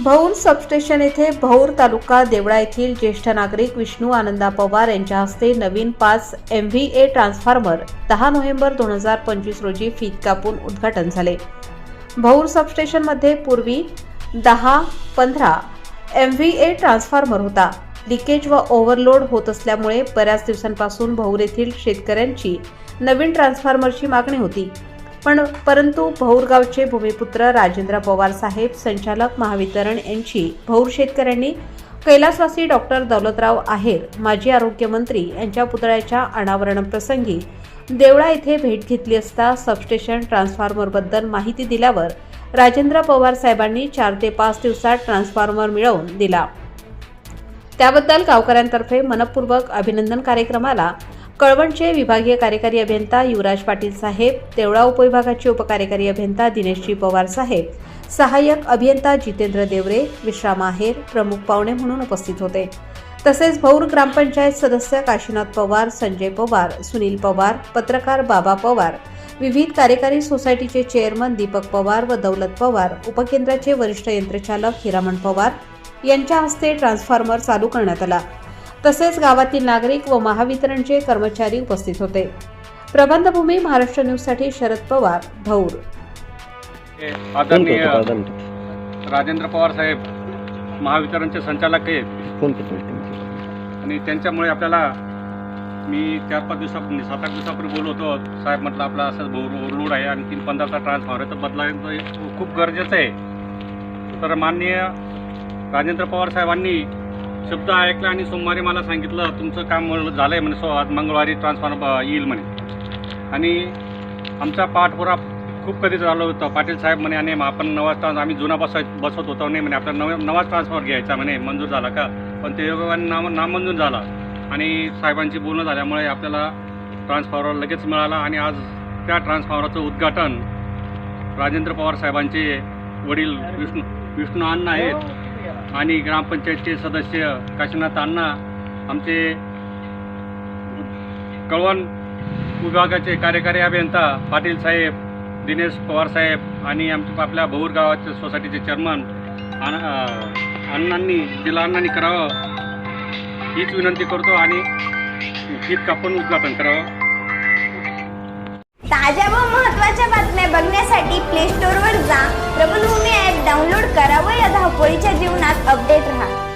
भौर substation येथे भौर तालुका देवळा येथील ज्येष्ठ नागरिक विष्णू आनंदा पवार यांच्या हस्ते नवीन पाच एम व्ही ए ट्रान्सफॉर्मर दहा नोव्हेंबर दोन हजार पंचवीस रोजी फीत कापून उद्घाटन झाले. भौर सबस्टेशनमध्ये पूर्वी दहा पंधरा एम व्ही ए ट्रान्सफॉर्मर होता. लिकेज व ओव्हरलोड होत असल्यामुळे बऱ्याच दिवसांपासून भौर येथील शेतकऱ्यांची नवीन ट्रान्सफॉर्मरची मागणी होती. पण परंतु भौरगावचे भूमिपुत्र राजेंद्र पवार साहेब संचालक महावितरण यांची भौर शेतकऱ्यांनी कैलासवासी डॉक्टर दौलतराव आहेर माजी आरोग्यमंत्री यांच्या पुतळ्याच्या अनावरणप्रसंगी देवळा येथे भेट घेतली असता सबस्टेशन ट्रान्सफॉर्मरबद्दल माहिती दिल्यावर राजेंद्र पवार साहेबांनी चार ते पाच दिवसात ट्रान्सफॉर्मर मिळवून दिला. त्याबद्दल गावकऱ्यांतर्फे मनपूर्वक अभिनंदन कार्यक्रमाला कळवणचे विभागीय कार्यकारी अभियंता युवराज पाटील साहेब देवळा उपविभागाचे उपकार्यकारी अभियंता दिनेशजी पवार साहेब सहाय्यक अभियंता जितेंद्र देवरे विश्राम आहेर प्रमुख पाहुणे म्हणून उपस्थित होते. तसेच भौर ग्रामपंचायत सदस्य काशीनाथ पवार संजय पवार सुनील पवार पत्रकार बाबा पवार विविध कार्यकारी सोसायटीचे चेअरमन दीपक पवार व दौलत पवार उपकेंद्राचे वरिष्ठ यंत्रचालक हिरामण पवार यांच्या हस्ते ट्रान्सफॉर्मर चालू करण्यात आला. तसेच गावातील नागरिक व महावितरणचे कर्मचारी उपस्थित होते. प्रबंधभूमी महाराष्ट्र न्यूजसाठी शरद पवार भौर कोण आदरणीय राजेंद्र पवार साहेब महावितरणचे संचालक आहेत? आणि त्यांच्यामुळे आपल्याला मी चार पाच दिवसापूर्वी सात आठ दिवसापूर्वी बोललो होतो. साहेब म्हटलं आपला असं ओव्हरलोड आहे आणि तीन पंधराचा ट्रान्सफॉर्मर आहे. तर बदलायचं खूप गरजेचं आहे. तर माननीय राजेंद्र पवार साहेबांनी शब्द ऐकला आणि सोमवारी मला सांगितलं तुमचं काम झालं झालंय म्हणे सो आज मंगळवारी ट्रान्सफॉर्मर येईल म्हणे. आणि आमचा पाठपुरा खूप कधी झालं होतं. पाटील साहेब म्हणे आणि आपण नवाज ट्रान्स आम्ही जुना बस बसत होतो नाही म्हणे आपला नव नवाज ट्रान्सफॉर्मर घ्यायचा म्हणे मंजूर झाला का? पण ते योगाने नाम नामंजूर झाला. आणि साहेबांची बोलणं झाल्यामुळे आपल्याला ट्रान्सफॉर्मर लगेच मिळाला आणि आज त्या ट्रान्सफॉर्मरचं उद्घाटन राजेंद्र पवार साहेबांचे वडील विष्णू विष्णू अण्णा आहेत. आणि ग्रामपंचायतचे सदस्य काशीनाथ अण्णा आमचे कळवण विभागाचे कार्यकारी अभियंता पाटील साहेब दिनेश पवार साहेब आणि आमच्या आपल्या भौर गावाच्या सोसायटीचे चेअरमन अण्णांनी जिल्हा अण्णांनी करावं हीच विनंती करतो आणि गीत कापून उद्घाटन करावं. ताज्या व महत्त्वाच्या बातम्या बघण्यासाठी प्ले स्टोअरवर जा. प्रबलभूमी जीवनात अपडेट राहा.